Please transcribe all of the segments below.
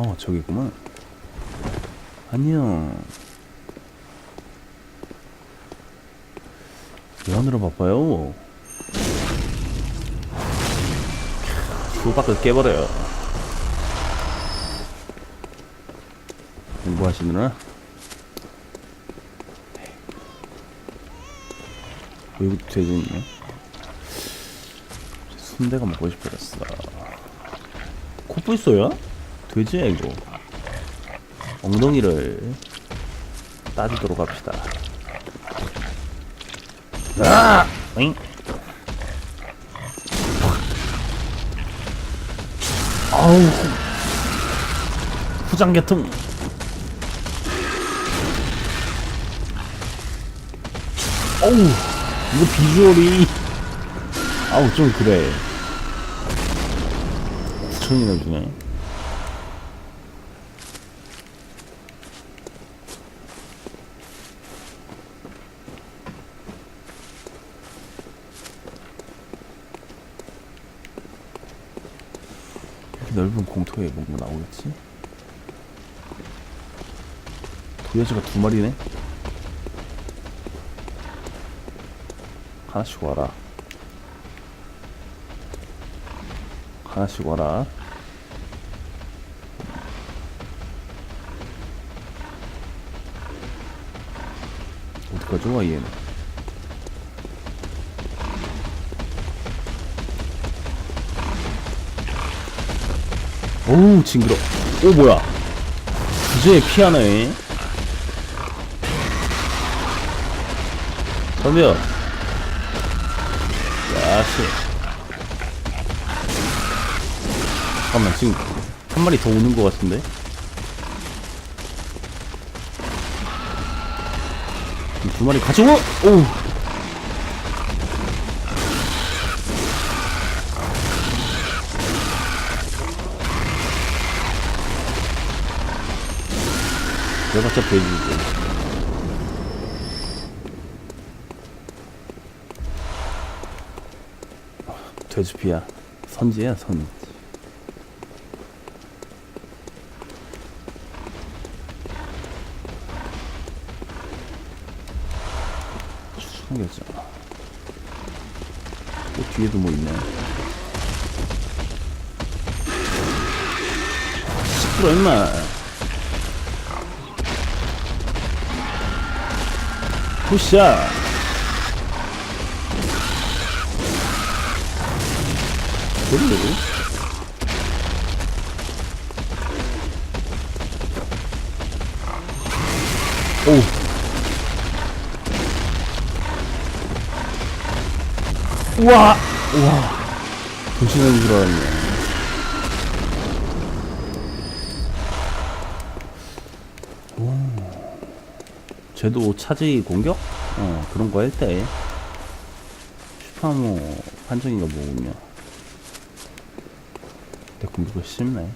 어, 저기구만. 안녕. 왜 하느라 바빠요? 수박을 깨버려요. 공부하시느라? 여기 돼지 있네. 순대가 먹고 싶어졌어. 코뿔소야? 돼지야 이거. 엉덩이를 따지도록 합시다. 아! 잉? 아우 후- 후장계통 어우 이거 비주얼이 아우 좀 그래 9천이나 주네 넓은 공터에 뭔가 나오겠지? 도야지가 두 마리네? 하나씩 와라 하나씩 와라 어디까지 와 얘는 오우 징그러. 오 뭐야? 주제에 피하네 덤벼 야씨. 잠깐만 지금 한 마리 더 오는 것 같은데? 이두 마리 같이 오! 오! 내봤자 돼지지. 돼지피야. 선지야 선지. 숨겼잖아 또 뒤에도 뭐 있네. 시끄러 임마 푸샤 그래 오. 우와. 우와. 도시는 줄 알았네 쟤도 차지 공격? 어 그런 거 할 때 슈퍼모 판정이가 뭐군요 내 공격을 씹네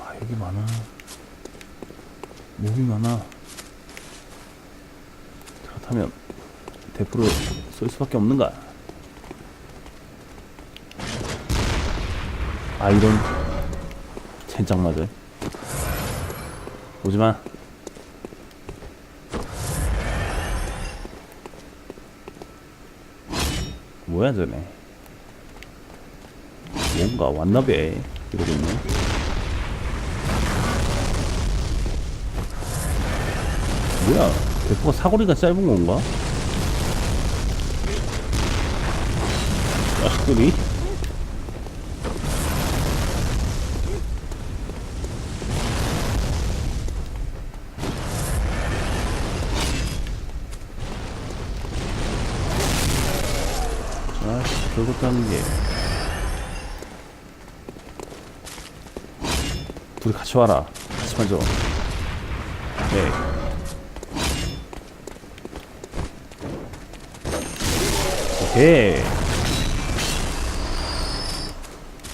아 여기 많아 몹이 많아 그렇다면 대포를 쏠 수밖에 없는가? 아 이런 젠장 맞아. 오지마. 뭐야 쟤네? 뭔가 왔나배 이러고 있네. 뭐야? 대포가 사거리가 짧은 건가? 자식들이? 별것도 아닌 게. 둘이 같이 와라. 같이 만져. 네. 오케이.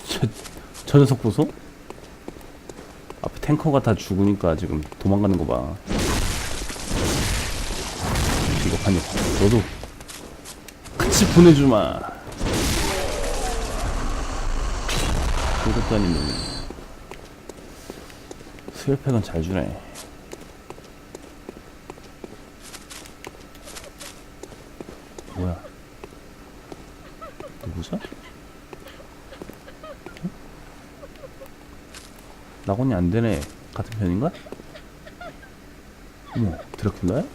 저, 저 녀석 보소? 앞에 탱커가 다 죽으니까 지금 도망가는 거 봐. 이거 판이 너도 같이 보내주마. 아닌 놈이. 수혈팩은 잘 주네. 뭐야? 누구죠? 응? 낙원이 안 되네. 같은 편인가? 어머, 드라큘라야?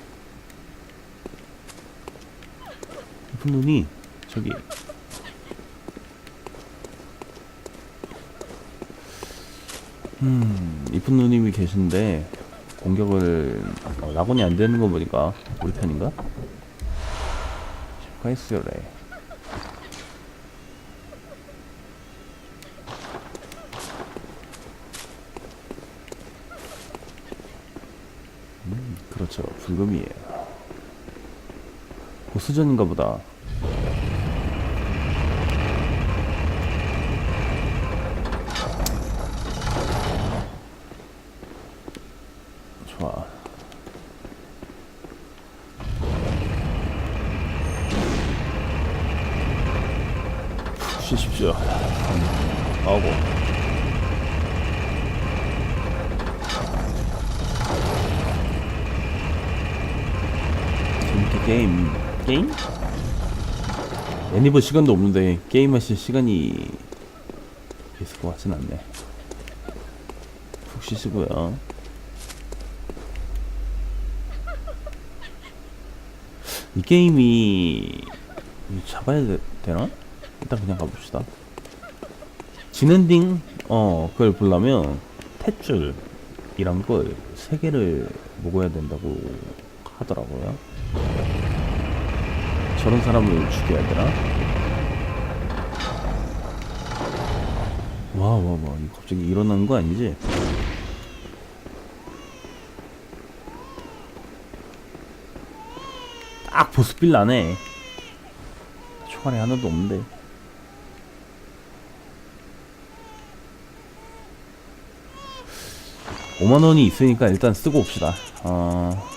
이쁜 눈이 저기 음 이쁜 누님이 계신데 공격을 어, 낙원이 안 되는 거 보니까 우리 편인가? 가이스요래. 음 그렇죠. 불금이에요. 보스전인가 보다 좋아. 푹 쉬십시오. 아고. 재밌게 게임. 게임? 애니버 시간도 없는데 게임하실 시간이 있을 것 같진 않네. 푹 쉬시고요. 이 게임이 잡아야 되, 되나? 일단 그냥 가봅시다. 진엔딩 어 그걸 보려면 탯줄이란 걸세 개를 먹어야 된다고 하더라고요. 저런 사람을 죽여야 되나? 와 와 와 이거 갑자기 일어나는 거 아니지? 딱 보스빌 나네. 초반에 하나도 없는데. 오만 원이 있으니까 일단 쓰고 옵시다. 어...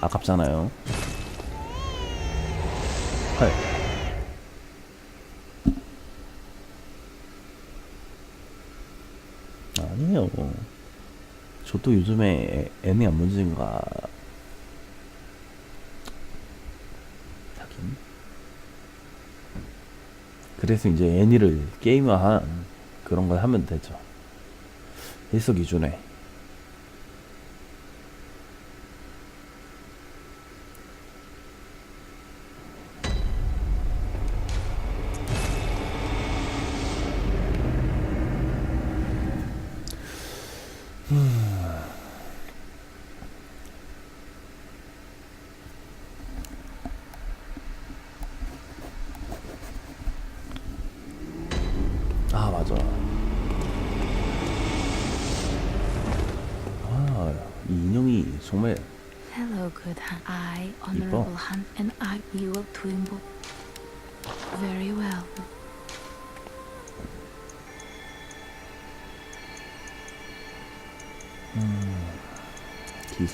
아깝잖아요. 헐. 아니에요. 저도 요즘에 애니 안 문제인가 하긴. 그래서 이제 애니를 게임화한 그런 걸 하면 되죠. 일석이조네. 아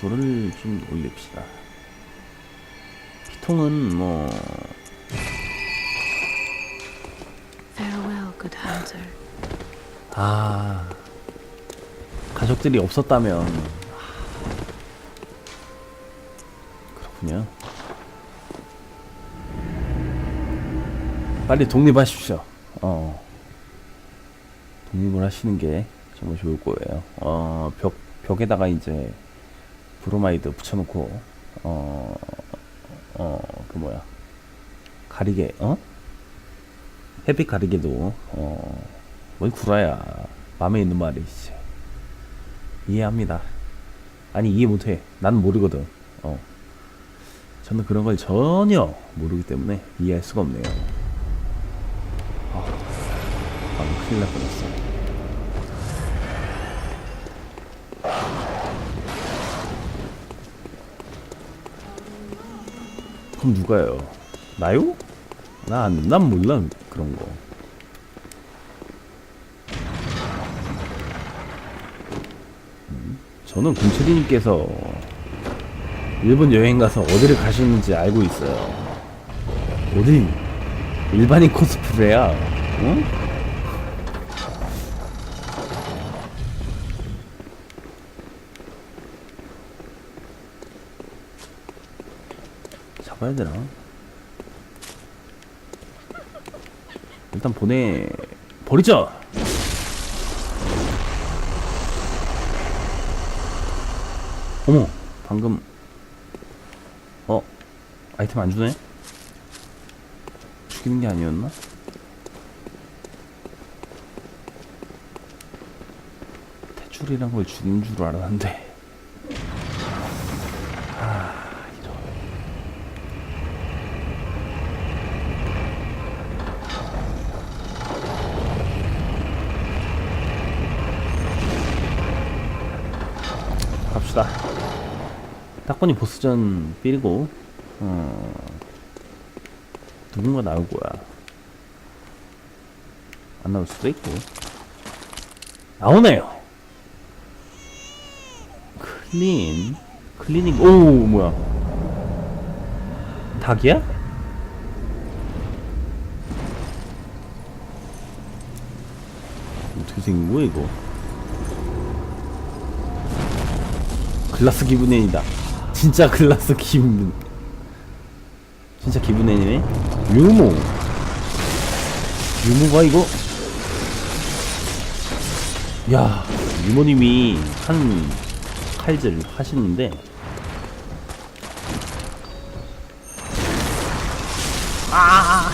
기소를 좀 올립시다. 피통은 뭐. 아, 가족들이 없었다면. 그렇군요. 빨리 독립하십시오. 어. 독립을 하시는 게 정말 좋을 거예요. 어, 벽, 벽에다가 이제 브로마이드 붙여놓고, 어, 어, 그 뭐야. 가리개, 어? 햇빛 가리개도, 어, 뭘 구라야. 마음에 있는 말이 지. 이해합니다. 아니, 이해 못해. 난 모르거든. 어. 저는 그런 걸 전혀 모르기 때문에 이해할 수가 없네요. 아, 방금 큰일 날 뻔했어. 그럼 누가요? 나요? 난, 난 몰라, 그런 거. 저는 군철이님께서 일본 여행 가서 어디를 가셨는지 알고 있어요. 어디 일반인 코스프레야? 어? 가야 되나? 일단 보내 버리자. 어머, 방금 어 아이템 안 주네? 죽이는 게 아니었나? 대출이란 걸 주는 줄 알았는데. 아, 이런. 갑시다. 딱 보니 보스전 삘이고, 어, 누군가 나올 거야. 안 나올 수도 있고. 나오네요. 클린, 클리닝, 오, 뭐야. 닭이야? 어떻게 생긴 거야, 이거? 글라스 기분엔이다. 진짜 글라스 기분. 진짜 기분엔이네. 유모. 유모가 이거? 야, 유모님이 한 칼질 하시는데. 아!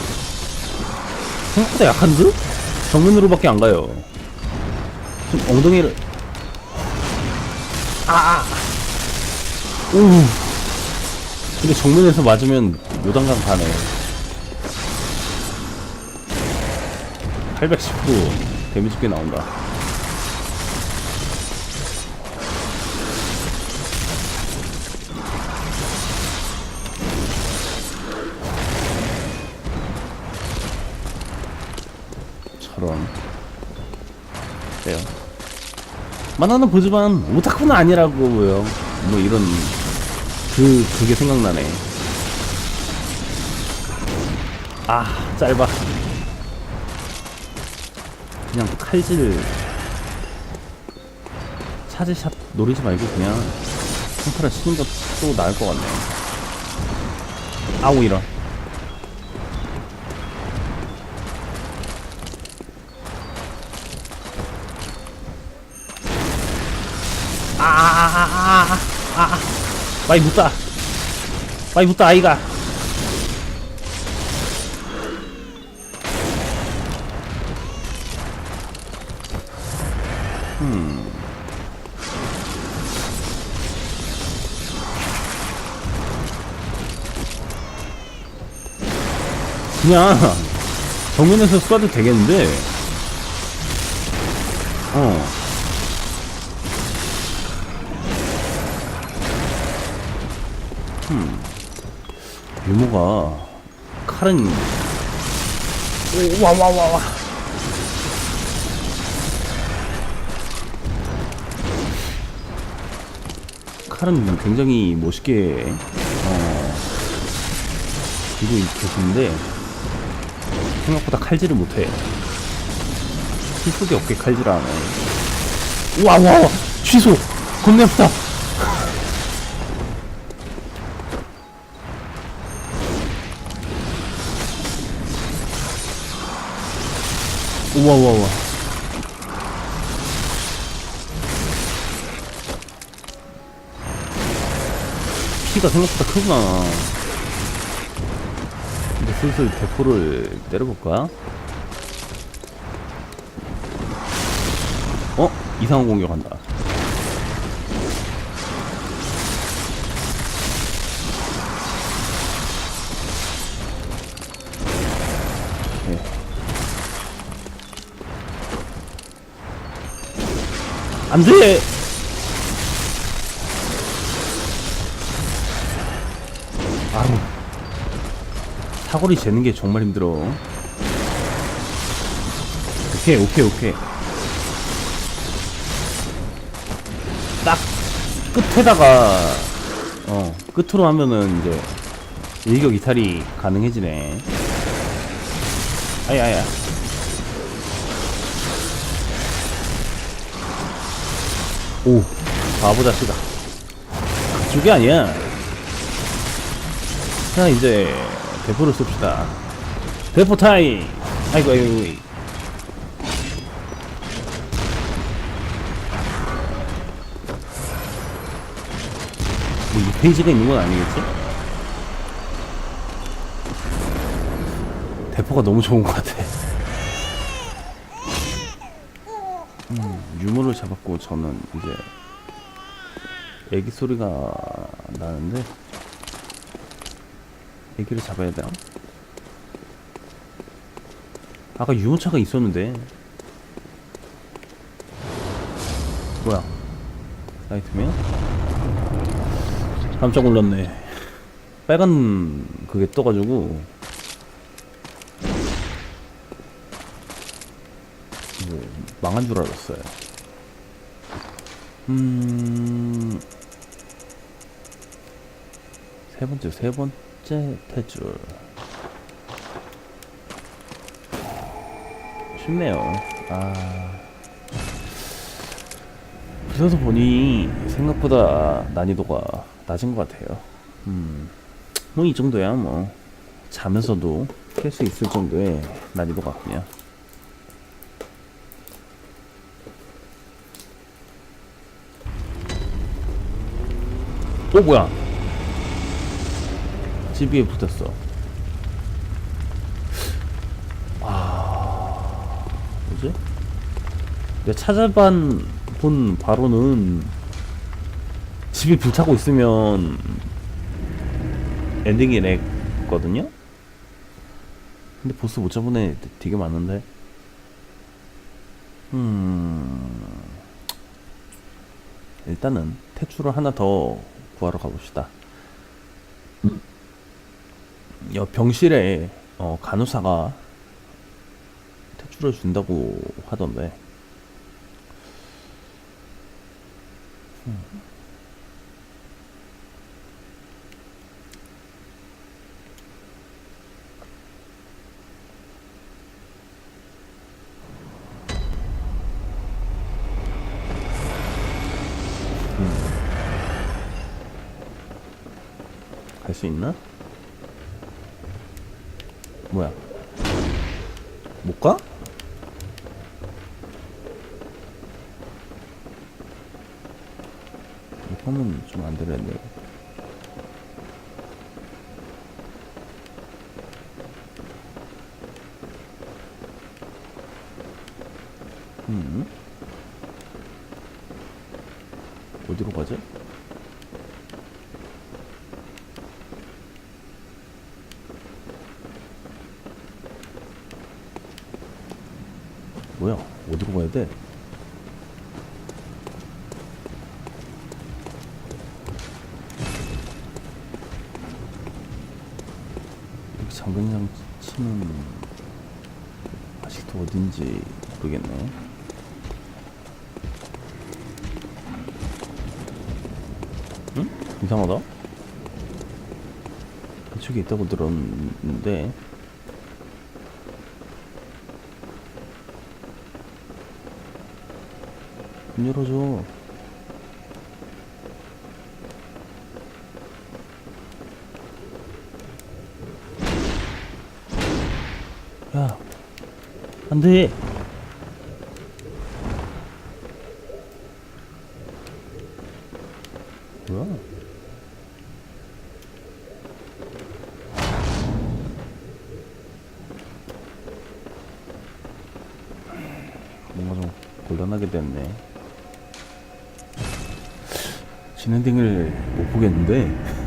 생각보다 약한 듯? 정면으로밖에 안 가요. 좀 엉덩이를. 아! 오. 근데 정면에서 맞으면 요단강 가네. 819 데미지 꽤 나온다. 저런. 그래요. 만화는 보지만 오타쿠는 아니라고요. 뭐 이런 그 그게 생각나네. 아 짧아. 그냥 칼질 차지샷 노리지 말고 그냥 평타를 치는 것도 나을 것 같네. 아우 이런. 많이 묻다. 많이 묻다 아이가. 그냥 정면에서 쏴도 되겠는데. 어 유모가 칼은 와와와와. 칼은 굉장히 멋있게 어, 들고 계시는데 생각보다 칼질을 못해. 실속이 없게 칼질하네. 와와 취소. 겁내 아프다 우와 우와 우와 피가 생각보다 크구나 이제 슬슬 대포를 때려볼까? 어? 이상한 공격한다 안 돼. 아우 사거리 재는 게 정말 힘들어. 오케이 오케이 오케이. 딱 끝에다가 어 끝으로 하면은 이제 일격 이탈이 가능해지네. 아야야 오 바보 자식아. 그쪽이 아니야. 자 이제 대포를 씁시다. 대포 타임! 아이고 아이고 아이고. 뭐 2페이지가 있는 건 아니겠지? 대포가 너무 좋은 것 같아 음, 유물을 잡았고 저는 이제 애기 소리가 나는데 애기를 잡아야 되나? 아까 유모차가 있었는데. 뭐야? 나이트면? 깜짝 놀랐네. 빨간 그게 떠가지고. 뭐 망한 줄 알았어요 음... 세 번째, 세 번째 테줄. 쉽네요. 아. 그래서 보니 생각보다 난이도가 낮은 것 같아요. 음. 뭐 이 정도야 뭐. 자면서도 깰 수 있을 정도의 난이도 같군요. 어 뭐야? 집 위에 붙었어. 아, 뭐지? 내가 찾아본 본 바로는 집이 불타고 있으면 엔딩이 냈거든요? 근데 보스 못 잡은 애 되게 많은데? 음... 일단은 태출을 하나 더 구하러 가봅시다. 여 병실에 어, 간호사가 퇴출을 준다고 하던데. 음. 수 있나? 뭐야? 못 가? 하면 좀 안 되는데. 음? 어디로 가지? 뭐야? 어디로 가야 돼? 이렇게 장근장 치는 아직도 어딘지 모르겠네. 응? 이상하다. 이쪽에 있다고 들었는데 문 열어줘. 야, 안 돼. 뭐야? 뭔가 좀 곤란하게 됐네. 진엔딩을 못 보겠는데.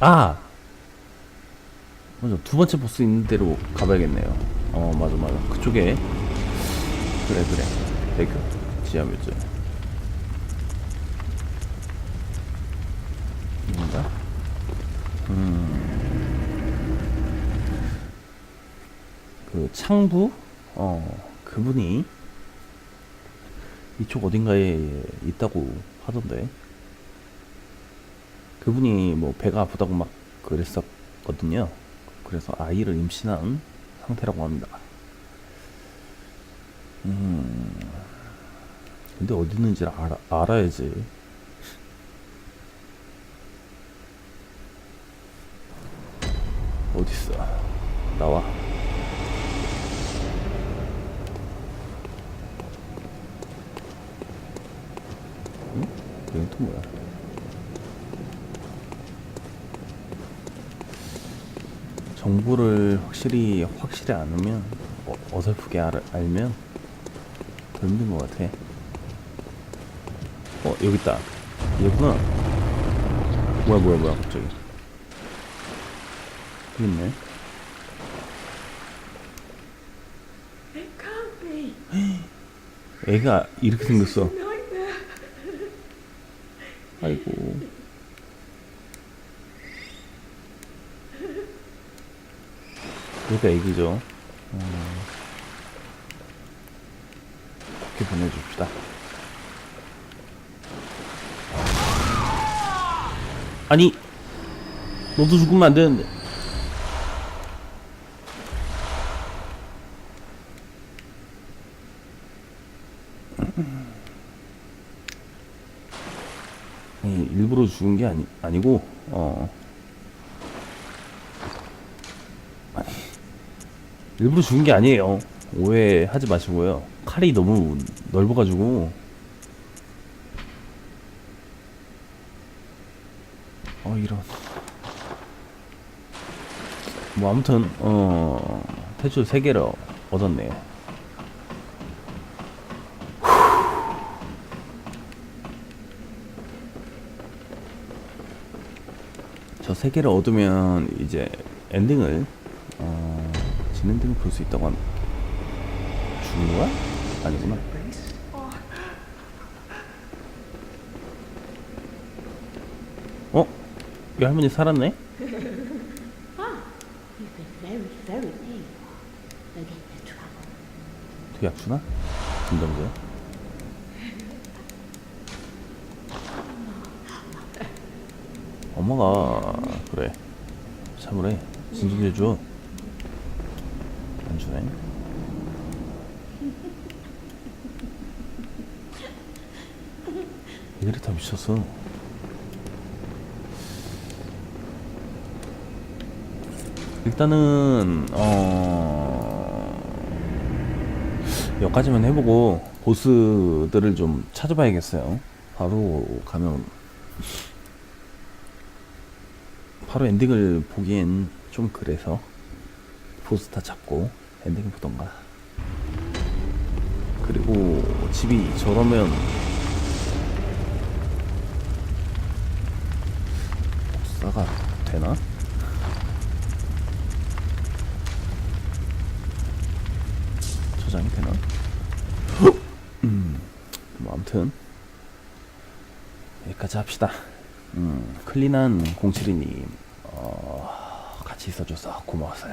아! 맞아. 두 번째 보스 있는 데로 가봐야겠네요. 어, 맞아, 맞아. 그쪽에. 그래, 그래. 대교. 지하 묘지. 뭔가? 그 창부 어 그분이 이쪽 어딘가에 있다고 하던데 그분이 뭐 배가 아프다고 막 그랬었거든요 그래서 아이를 임신한 상태라고 합니다 음. 근데 어디 있는지 알아, 알아야지. 어딨어? 나와. 응? 여기 또 뭐야? 정보를 확실히 확실히 않으면 어, 어설프게 알, 알면 더 힘든 것 같아. 어 여기 있다. 얘구나. 뭐야 뭐야 뭐야 갑자기. 여기 있네. 애가 이렇게 생겼어. 아이고. 얘가 애기죠. 어. 좋게 보내줍시다. 아니, 너도 죽으면 안 되는데. 일부러 죽은 게 아니, 아니고, 어. 아니, 일부러 죽은 게 아니에요. 오해하지 마시고요. 칼이 너무 넓어가지고. 어, 이런. 뭐, 아무튼, 어, 탈출 3개를 얻었네. 저세 개를 얻으면 이제 엔딩을 어, 진엔딩을 볼 수 있다고 합니다. 죽는 거야? 아니구나. 어? 이 할머니 살았네? 되게 약주나? 진정제. 엄마가 그래 참으래 진정제 줘. 안 주네. 미쳤어. 일단은 어 여기까지만 해보고 보스들을 좀 찾아봐야겠어요. 바로 가면 바로 엔딩을 보기엔 좀 그래서 보스 다 잡고 엔딩을 보던가. 그리고 집이 저러면 복사가 되나? 저장이 되나? 음, 뭐 아무튼 여기까지 합시다. 음, 클린한 072님 어, 같이 있어줘서 고마웠어요.